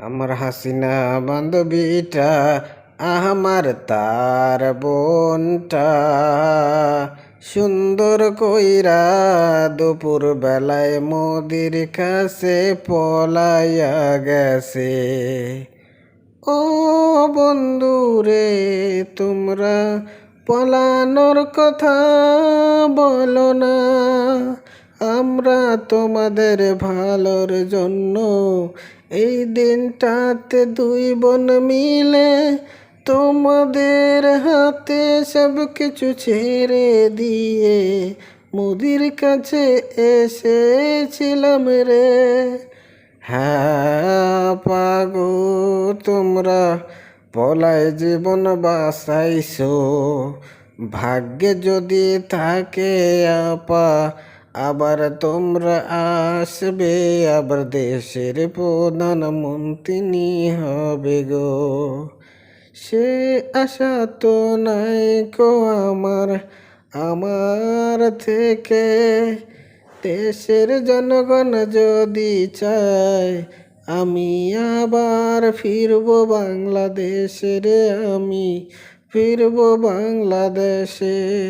আমার হাসিনা বান্ধবীটা, আমার তার বোনটা। সুন্দর কইরা দুপুর বেলায় মোদির কাছে পলাইয়া গেছে। ও বন্ধু রে, তোমরা পলানোর কথা বলো না। আমরা তোমাদের ভালোর জন্য এই দিনটাতে দুই বোন মিলে তোমাদের হাতে সব কিছু ছেড়ে দিয়ে মোদির কাছে এসেছিলাম রে। হ্যাঁ পাগো, তোমরা পলায় জীবন বাসাইছো ভাগ্যে যদি থাকে আপা আবার তোমরা আসবে, আবার দেশের প্রধানমন্ত্রী হবে গো। সে আশা তো নাই কো আমার আমার থেকে। দেশের জনগণ যদি চায়, আমি আবার ফিরব বাংলাদেশে রে আমি ফিরব বাংলাদেশে।